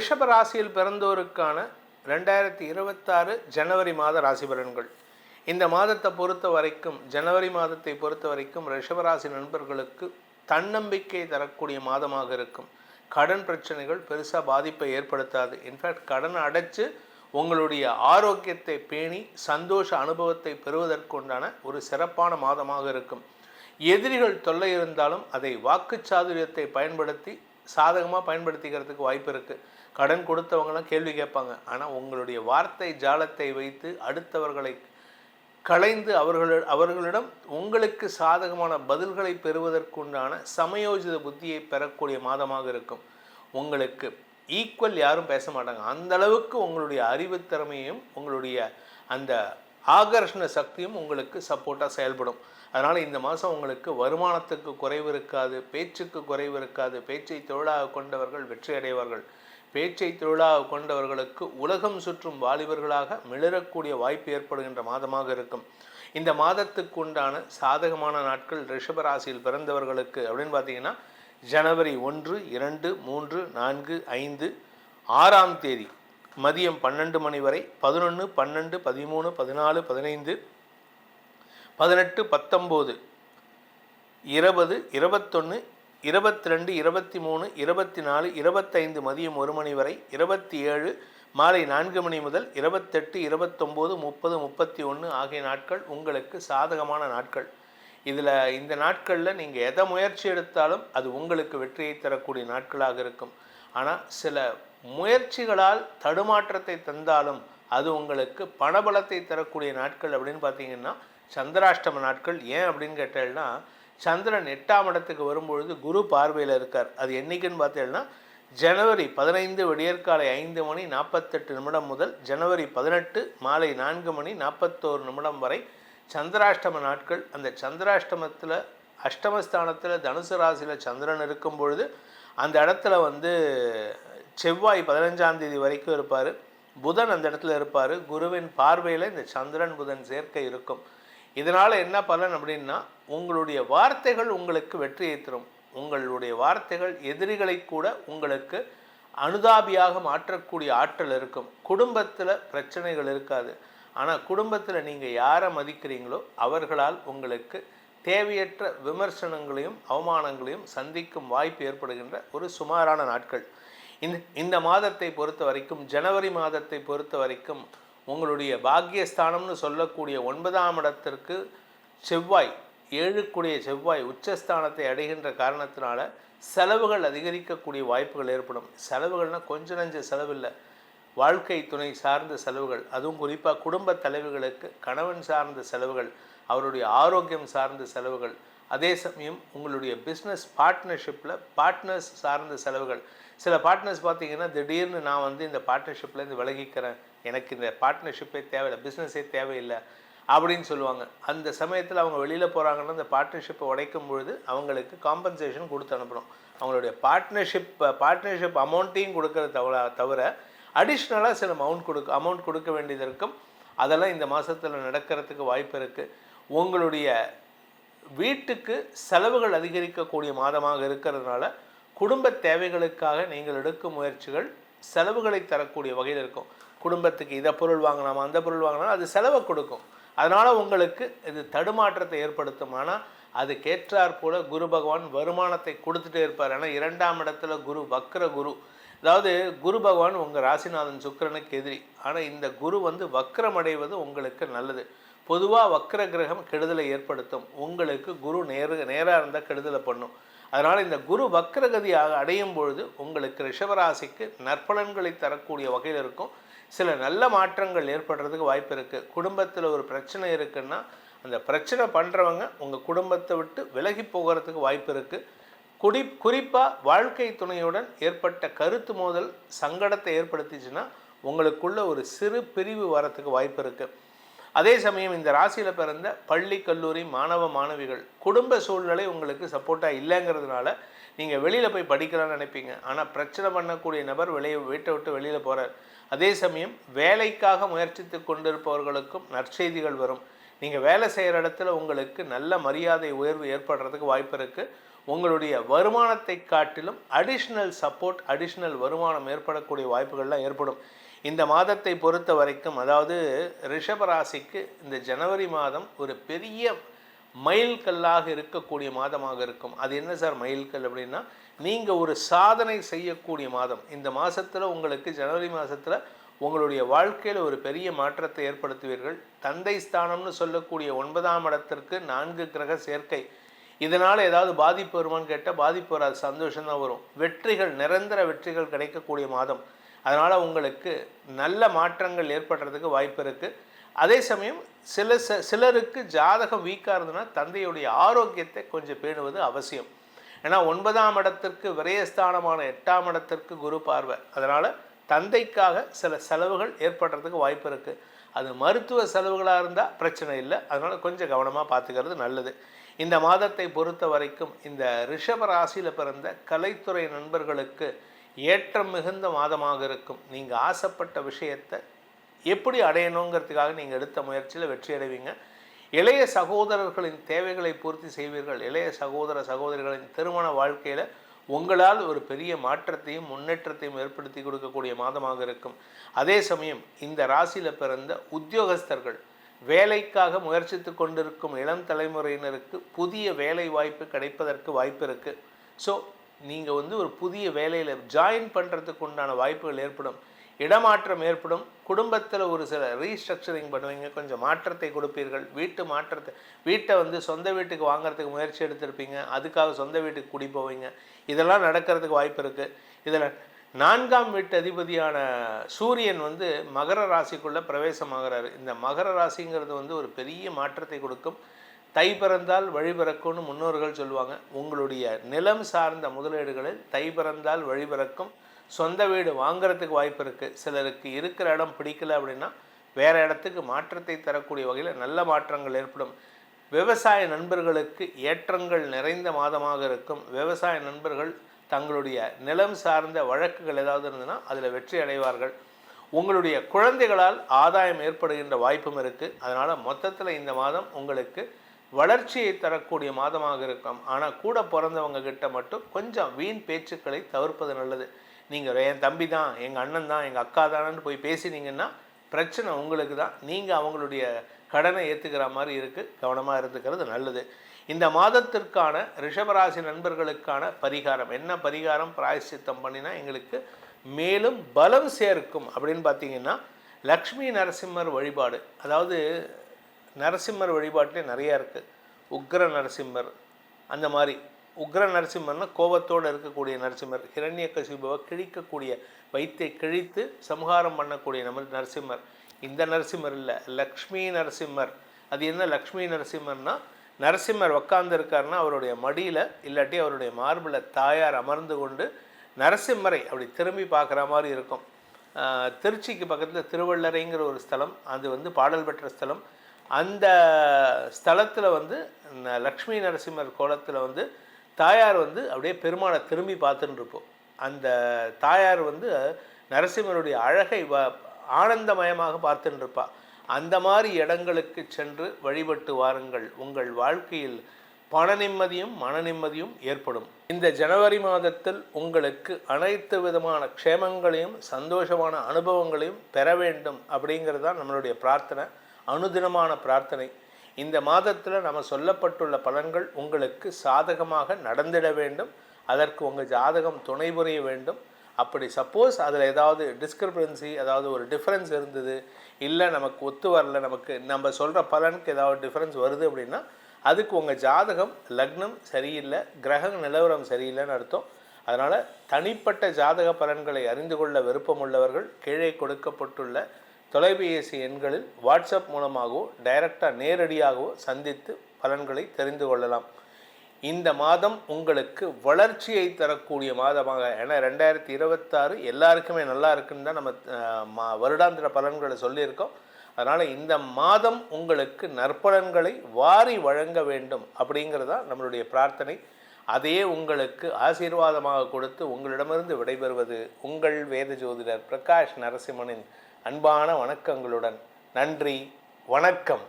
ரிஷப ராசியில் பிறந்தோருக்கான ரெண்டாயிரத்தி இருபத்தாறு ஜனவரி மாத ராசி பலன்கள். இந்த மாதத்தை பொறுத்த வரைக்கும் ஜனவரி மாதத்தை பொறுத்த வரைக்கும் ரிஷபராசி நண்பர்களுக்கு தன்னம்பிக்கை தரக்கூடிய மாதமாக இருக்கும். கடன் பிரச்சனைகள் பெருசாக பாதிப்பை ஏற்படுத்தாது. இன்ஃபேக்ட் கடன் அடைச்சு உங்களுடைய ஆரோக்கியத்தை பேணி சந்தோஷ அனுபவத்தை பெறுவதற்குண்டான ஒரு சிறப்பான மாதமாக இருக்கும். எதிரிகள் தொல்லை இருந்தாலும் அதை வாக்குச்சாதுரியத்தை பயன்படுத்தி சாதகமாக பயன்படுத்திக்கிறதுக்கு வாய்ப்பு இருக்குது கடன் கொடுத்தவங்களாம் கேள்வி கேட்பாங்க. ஆனால் உங்களுடைய வார்த்தை ஜாலத்தை வைத்து அடுத்தவர்களை களைந்து அவர்கள் அவர்களிடம் உங்களுக்கு சாதகமான பதில்களை பெறுவதற்குண்டான சமயோஜித புத்தியை பெறக்கூடிய மாதமாக இருக்கும். உங்களுக்கு ஈக்குவல் யாரும் பேச மாட்டாங்க. அந்த அளவுக்கு உங்களுடைய அறிவுத்திறமையும் உங்களுடைய அந்த ஆகர்ஷண சக்தியும் உங்களுக்கு சப்போர்ட்டாக செயல்படும். அதனால் இந்த மாதம் உங்களுக்கு வருமானத்துக்கு குறைவு இருக்காது பேச்சுக்கு குறைவு இருக்காது. பேச்சை தொழிலாக கொண்டவர்கள் வெற்றி அடைவார்கள். பேச்சை தொழிலாக கொண்டவர்களுக்கு உலகம் சுற்றும் வாலிபர்களாக மிளறக்கூடிய வாய்ப்பு ஏற்படுகின்ற மாதமாக இருக்கும். இந்த மாதத்துக்கு உண்டான சாதகமான நாட்கள் ரிஷபராசியில் பிறந்தவர்களுக்கு அப்படின்னு பார்த்தீங்கன்னா ஜனவரி ஒன்று இரண்டு மூன்று நான்கு ஐந்து ஆறாம் தேதி. மதியம் பன்னெண்டு மணி வரை பதினொன்று பன்னெண்டு பதிமூணு பதினாலு பதினைந்து பதினெட்டு பத்தொம்போது இருபது இருபத்தொன்று இருபத்தி ரெண்டு இருபத்தி மூணு இருபத்தி நாலு இருபத்தைந்து மதியம் ஒரு மணி வரை இருபத்தி ஏழு மாலை நான்கு மணி முதல் இருபத்தெட்டு இருபத்தொம்போது முப்பது முப்பத்தி ஒன்று ஆகிய நாட்கள் உங்களுக்கு சாதகமான நாட்கள். இதில் இந்த நாட்களில் நீங்கள் எதை முயற்சி எடுத்தாலும் அது உங்களுக்கு வெற்றியை தரக்கூடிய நாட்களாக இருக்கும். ஆனால் சில முயற்சிகளால் தடுமாற்றத்தை தந்தாலும் அது உங்களுக்கு பணபலத்தை தரக்கூடிய நாட்கள் அப்படின்னு பார்த்தீங்கன்னா சந்திராஷ்டம நாட்கள். ஏன் அப்படின்னு கேட்டேன்னா சந்திரன் எட்டாம் இடத்துக்கு வரும்பொழுது குரு பார்வையில் இருக்கார். அது என்னைக்குன்னு பார்த்தீங்கன்னா ஜனவரி பதினைந்து விடியற்காலை ஐந்து மணி நாற்பத்தெட்டு நிமிடம் முதல் ஜனவரி பதினெட்டு மாலை நான்கு மணி நாற்பத்தோரு நிமிடம் வரை சந்திராஷ்டம நாட்கள் அந்த சந்திராஷ்டமத்தில் அஷ்டமஸ்தானத்தில் தனுசு ராசியில் சந்திரன் இருக்கும் பொழுது அந்த இடத்துல வந்து செவ்வாய் பதினஞ்சாம் தேதி வரைக்கும் இருப்பார். புதன் அந்த இடத்துல இருப்பார். குருவின் பார்வையில் இந்த சந்திரன் புதன் சேர்க்கை இருக்கும். இதனால் என்ன பலன் அப்படின்னா உங்களுடைய வார்த்தைகள் உங்களுக்கு வெற்றியை தரும். உங்களுடைய வார்த்தைகள் எதிரிகளை கூட உங்களுக்கு அனுதாபியாக மாற்றக்கூடிய ஆற்றல் இருக்கும். குடும்பத்தில் பிரச்சனைகள் இருக்காது. ஆனால் குடும்பத்தில் நீங்கள் யாரை மதிக்கிறீங்களோ அவர்களால் உங்களுக்கு தேவையற்ற விமர்சனங்களையும் அவமானங்களையும் சந்திக்கும் வாய்ப்பு ஏற்படுகின்ற ஒரு சுமாரான நாட்கள். இந்த இந்த மாதத்தை பொறுத்த வரைக்கும் ஜனவரி மாதத்தை பொறுத்த வரைக்கும் உங்களுடைய பாக்கியஸ்தானம்னு சொல்லக்கூடிய ஒன்பதாம் இடத்திற்கு செவ்வாய் ஏழுக்குடைய செவ்வாய் உச்சஸ்தானத்தை அடைகின்ற காரணத்தினால செலவுகள் அதிகரிக்கக்கூடிய வாய்ப்புகள் ஏற்படும். செலவுகள்னால் கொஞ்ச நஞ்ச செலவில்லை. வாழ்க்கை துணை சார்ந்த செலவுகள் அதுவும் குறிப்பாக குடும்ப தலைவர்களுக்கு கணவன் சார்ந்த செலவுகள் அவருடைய ஆரோக்கியம் சார்ந்த செலவுகள் அதே சமயம் உங்களுடைய பிஸ்னஸ் பார்ட்னர்ஷிப்பில் பார்ட்னர்ஸ் சார்ந்த செலவுகள். சில பார்ட்னர்ஸ் பார்த்தீங்கன்னா திடீர்னு நான் வந்து இந்த பார்ட்னர்ஷிப்லேருந்து விலகிக்கிறேன். எனக்கு இந்த பார்ட்னர்ஷிப்பே தேவையில்லை பிஸ்னஸே தேவையில்லை அப்படின்னு சொல்லுவாங்க. அந்த சமயத்தில் அவங்க வெளியில் போகிறாங்கன்னா அந்த பார்ட்னர்ஷிப்பை உடைக்கும் பொழுது அவங்களுக்கு காம்பன்சேஷன் கொடுத்து அனுப்பணும். அவங்களுடைய பார்ட்னர்ஷிப் பார்ட்னர்ஷிப் அமௌண்ட்டையும் கொடுக்கறது தவிர தவிர அடிஷ்னலாக சில அமௌண்ட் கொடுக்க அமௌண்ட் கொடுக்க வேண்டியது இருக்கும். அதெல்லாம் இந்த மாதத்தில் நடக்கிறதுக்கு வாய்ப்பு இருக்குது உங்களுடைய வீட்டுக்கு செலவுகள் அதிகரிக்கக்கூடிய மாதமாக இருக்கிறதுனால குடும்ப தேவைகளுக்காக நீங்கள் எடுக்கும் முயற்சிகள் செலவுகளை தரக்கூடிய வகையில் இருக்கும். குடும்பத்துக்கு இதை பொருள் வாங்கினாமா அந்த பொருள் வாங்கினா அது செலவை கொடுக்கும். அதனால் உங்களுக்கு இது தடுமாற்றத்தை ஏற்படுத்தும். ஆனால் அதுக்கேற்றாற் போல குரு பகவான் வருமானத்தை கொடுத்துட்டே இருப்பார். ஏன்னா இரண்டாம் இடத்துல குரு வக்ர குரு. அதாவது குரு பகவான் உங்கள் ராசிநாதன் சுக்கிரனுக்கு எதிரி. ஆனால் இந்த குரு வந்து வக்ரம் அடைவது உங்களுக்கு நல்லது. பொதுவாக வக்கர கிரகம் கெடுதலை ஏற்படுத்தும். உங்களுக்கு குரு நேரு நேராக இருந்தால் கெடுதலை பண்ணும். அதனால் இந்த குரு வக்கரகதியாக அடையும் பொழுது உங்களுக்கு ரிஷபராசிக்கு நற்பலன்களை தரக்கூடிய வகையில் இருக்கும். சில நல்ல மாற்றங்கள் ஏற்படுறதுக்கு வாய்ப்பு இருக்குது குடும்பத்தில் ஒரு பிரச்சனை இருக்குன்னா அந்த பிரச்சனை பண்ணுறவங்க உங்கள் குடும்பத்தை விட்டு விலகி போகிறதுக்கு வாய்ப்பு இருக்குது குடி குறிப்பாக வாழ்க்கை துணையுடன் ஏற்பட்ட கருத்து மோதல் சங்கடத்தை ஏற்படுத்திச்சுன்னா உங்களுக்குள்ள ஒரு சிறு பிரிவு வரத்துக்கு வாய்ப்பு இருக்குது அதே சமயம் இந்த ராசியில் பிறந்த பள்ளி கல்லூரி மாணவ மாணவிகள் குடும்ப சூழ்நிலை உங்களுக்கு சப்போர்ட்டாக இல்லைங்கிறதுனால நீங்கள் வெளியில் போய் படிக்கலாம்னு நினைப்பீங்க. ஆனால் பிரச்சனை பண்ணக்கூடிய நபர் வெளியே வீட்டை விட்டு வெளியில் போகிறார் அதே சமயம் வேலைக்காக முயற்சித்து கொண்டிருப்பவர்களுக்கும் நற்செய்திகள் வரும். நீங்கள் வேலை செய்கிற இடத்துல உங்களுக்கு நல்ல மரியாதை உயர்வு ஏற்படுறதுக்கு வாய்ப்பு இருக்குது உங்களுடைய வருமானத்தை காட்டிலும் அடிஷ்னல் சப்போர்ட் அடிஷ்னல் வருமானம் ஏற்படக்கூடிய வாய்ப்புகள்லாம் ஏற்படும். இந்த மாதத்தை பொறுத்த வரைக்கும் அதாவது ரிஷபராசிக்கு இந்த ஜனவரி மாதம் ஒரு பெரிய மைல்கல்லாக இருக்கக்கூடிய மாதமாக இருக்கும். அது என்ன சார் மைல்கல் அப்படின்னா நீங்கள் ஒரு சாதனை செய்யக்கூடிய மாதம். இந்த மாதத்தில் உங்களுக்கு ஜனவரி மாதத்தில் உங்களுடைய வாழ்க்கையில் ஒரு பெரிய மாற்றத்தை ஏற்படுத்துவீர்கள். தந்தை ஸ்தானம்னு சொல்லக்கூடிய ஒன்பதாம் இடத்திற்கு நான்கு கிரக சேர்க்கை. இதனால் ஏதாவது பாதிப்பு வருமானு கேட்டால் பாதிப்பு வராது சந்தோஷம்தான் வரும். வெற்றிகள் நிரந்தர வெற்றிகள் கிடைக்கக்கூடிய மாதம். அதனால் உங்களுக்கு நல்ல மாற்றங்கள் ஏற்படுறதுக்கு வாய்ப்பு இருக்குது அதே சமயம் சில ச சிலருக்கு ஜாதகம் வீக்காக இருந்ததுன்னா தந்தையுடைய ஆரோக்கியத்தை கொஞ்சம் பேணுவது அவசியம். ஏன்னா ஒன்பதாம் இடத்திற்கு விரயஸ்தானமான எட்டாம் இடத்திற்கு குரு பார்வை. அதனால் தந்தைக்காக சில செலவுகள் ஏற்படுறதுக்கு வாய்ப்பு இருக்குது அது மருத்துவ செலவுகளாக இருந்தால் பிரச்சனை இல்லை. அதனால் கொஞ்சம் கவனமாக பார்த்துக்கிறது நல்லது. இந்த மாதத்தை பொறுத்த வரைக்கும் இந்த ரிஷப ராசியில் பிறந்த கலைத்துறை நண்பர்களுக்கு ஏற்றம் மிகுந்த மாதமாக இருக்கும். நீங்கள் ஆசைப்பட்ட விஷயத்தை எப்படி அடையணுங்கிறதுக்காக நீங்கள் எடுத்த முயற்சியில் வெற்றி அடைவீங்க. இளைய சகோதரர்களின் தேவைகளை பூர்த்தி செய்வீர்கள். இளைய சகோதர சகோதரிகளின் திருமண வாழ்க்கையில் உங்களால் ஒரு பெரிய மாற்றத்தையும் முன்னேற்றத்தையும் ஏற்படுத்தி கொடுக்கக்கூடிய மாதமாக இருக்கும். அதே சமயம் இந்த ராசியில் பிறந்த உத்தியோகஸ்தர்கள் வேலைக்காக முயற்சித்து கொண்டிருக்கும் இளம் தலைமுறையினருக்கு புதிய வேலை வாய்ப்பு கிடைப்பதற்கு வாய்ப்பு இருக்குது ஸோ நீங்கள் வந்து ஒரு புதிய வேலையில் ஜாயின் பண்ணுறதுக்கு உண்டான வாய்ப்புகள் ஏற்படும். இடமாற்றம் ஏற்படும். குடும்பத்தில் ஒரு சில ரீஸ்ட்ரக்சரிங் பண்ணுவீங்க. கொஞ்சம் மாற்றத்தை கொடுப்பீர்கள். வீட்டு மாற்றத்தை வீட்டை வந்து சொந்த வீட்டுக்கு வாங்குறதுக்கு முயற்சி எடுத்திருப்பீங்க. அதுக்காக சொந்த வீட்டுக்கு குடி போவீங்க. இதெல்லாம் நடக்கிறதுக்கு வாய்ப்பு இருக்குது இதில் நான்காம் வீட்டு அதிபதியான சூரியன் வந்து மகர ராசிக்குள்ளே பிரவேசமாகிறார். இந்த மகர ராசிங்கிறது வந்து ஒரு பெரிய மாற்றத்தை கொடுக்கும். தை பிறந்தால் வழி பிறக்கும்னு முன்னோர்கள் சொல்லுவாங்க. உங்களுடைய நிலம் சார்ந்த முதலீடுகளில் தை பிறந்தால் வழி பிறக்கும். சொந்த வீடு வாங்குறதுக்கு வாய்ப்பு இருக்குது சிலருக்கு இருக்கிற இடம் பிடிக்கல அப்படின்னா வேறு இடத்துக்கு மாற்றத்தை தரக்கூடிய வகையில் நல்ல மாற்றங்கள் ஏற்படும். விவசாய நண்பர்களுக்கு ஏற்றங்கள் நிறைந்த மாதமாக இருக்கும். விவசாய நண்பர்கள் தங்களுடைய நிலம் சார்ந்த வழக்குகள் ஏதாவது இருந்ததுன்னா அதில் வெற்றி அடைவார்கள். உங்களுடைய குழந்தைகளால் ஆதாயம் ஏற்படுகின்ற வாய்ப்பும் இருக்குது அதனால் மொத்தத்தில் இந்த மாதம் உங்களுக்கு வளர்ச்சியை தரக்கூடிய மாதமாக இருக்கும். ஆனால் கூட பிறந்தவங்க கிட்ட மட்டும் கொஞ்சம் வீண் பேச்சுக்களை தவிர்ப்பது நல்லது. நீங்கள் என் தம்பி தான் எங்கள் அண்ணன் தான் எங்கள் அக்கா தானு போய் பேசினீங்கன்னா பிரச்சனை உங்களுக்கு தான். நீங்கள் அவங்களுடைய கடனை ஏற்றுக்கிற மாதிரி இருக்குது கவனமாக இருந்துக்கிறது நல்லது. இந்த மாதத்திற்கான ரிஷபராசி நண்பர்களுக்கான பரிகாரம். என்ன பரிகாரம்? பிராயசித்தம் பண்ணினா எங்களுக்கு மேலும் பலம் சேர்க்கும். அப்படின்னு பார்த்தீங்கன்னா லக்ஷ்மி நரசிம்மர் வழிபாடு. அதாவது நரசிம்மர் வழிபாட்டிலே நிறையா இருக்குது உக்ர நரசிம்மர் அந்த மாதிரி. உக்ர நரசிம்மர்னா கோபத்தோடு இருக்கக்கூடிய நரசிம்மர் ஹிரண்ய கசிபவை கிழிக்கக்கூடிய வைத்தை கிழித்து சம்ஹாரம் பண்ணக்கூடிய நம்ம நரசிம்மர். இந்த நரசிம்மர் இல்லை லக்ஷ்மி நரசிம்மர். அது என்ன லக்ஷ்மி நரசிம்மர்னா நரசிம்மர் உக்காந்துருக்காருன்னா அவருடைய மடியில் இல்லாட்டி அவருடைய மார்பில் தாயார் அமர்ந்து கொண்டு நரசிம்மரை அப்படி திரும்பி பார்க்குற மாதிரி இருக்கும். திருச்சிக்கு பக்கத்தில் திருவள்ளரைங்கிற ஒரு ஸ்தலம் அது வந்து பாடல் பெற்ற ஸ்தலம். அந்த ஸ்தலத்தில் வந்து லக்ஷ்மி நரசிம்மர் கோலத்தில் வந்து தாயார் வந்து அப்படியே பெருமானை திரும்பி பார்த்துட்டு இருப்போம் அந்த தாயார் வந்து நரசிம்மருடைய அழகை வ ஆனந்தமயமாக பார்த்துட்டு இருப்பா அந்த மாதிரி இடங்களுக்கு சென்று வழிபட்டு வாருங்கள். உங்கள் வாழ்க்கையில் பண நிம்மதியும் மன நிம்மதியும் ஏற்படும். இந்த ஜனவரி மாதத்தில் உங்களுக்கு அனைத்து விதமான க்ஷேமங்களையும் சந்தோஷமான அனுபவங்களையும் பெற வேண்டும் அப்படிங்கிறது தான் நம்மளுடைய பிரார்த்தனை அனுதினமான பிரார்த்தனை. இந்த மாதத்தில் நம்ம சொல்லப்பட்டுள்ள பலன்கள் உங்களுக்கு சாதகமாக நடந்திட வேண்டும். அதற்கு உங்கள் ஜாதகம் துணை புரிய வேண்டும். அப்படி சப்போஸ் அதில் ஏதாவது டிஸ்கிரிபன்சி அதாவது ஒரு டிஃப்ரென்ஸ் இருந்தது இல்லை நமக்கு ஒத்து வரல நமக்கு நம்ம சொல்கிற பலனுக்கு ஏதாவது டிஃப்ரென்ஸ் வருது அப்படின்னா அதுக்கு உங்கள் ஜாதகம் லக்னம் சரியில்லை கிரக நிலவரம் சரியில்லைன்னு அர்த்தம். அதனால் தனிப்பட்ட ஜாதக பலன்களை அறிந்து கொள்ள விருப்பம் உள்ளவர்கள் கீழே கொடுக்கப்பட்டுள்ள தொலைபேசி எண்களில் வாட்ஸ்அப் மூலமாகவோ டைரக்டாக நேரடியாகவோ சந்தித்து பலன்களை தெரிந்து கொள்ளலாம். இந்த மாதம் உங்களுக்கு வளர்ச்சியை தரக்கூடிய மாதமாக ஏன்னா ரெண்டாயிரத்தி இருபத்தாறு எல்லாருக்குமே நல்லா இருக்குன்னு தான் நம்ம வருடாந்திர பலன்களை சொல்லியிருக்கோம். அதனால் இந்த மாதம் உங்களுக்கு நற்பலன்களை வாரி வழங்க வேண்டும் அப்படிங்கிறது தான் நம்மளுடைய பிரார்த்தனை. அதையே உங்களுக்கு ஆசீர்வாதமாக கொடுத்து உங்களிடமிருந்து விடைபெறுவது உங்கள் வேத ஜோதிடர் பிரகாஷ் நரசிம்மனின் அன்பான வணக்கங்களுடன் நன்றி வணக்கம்.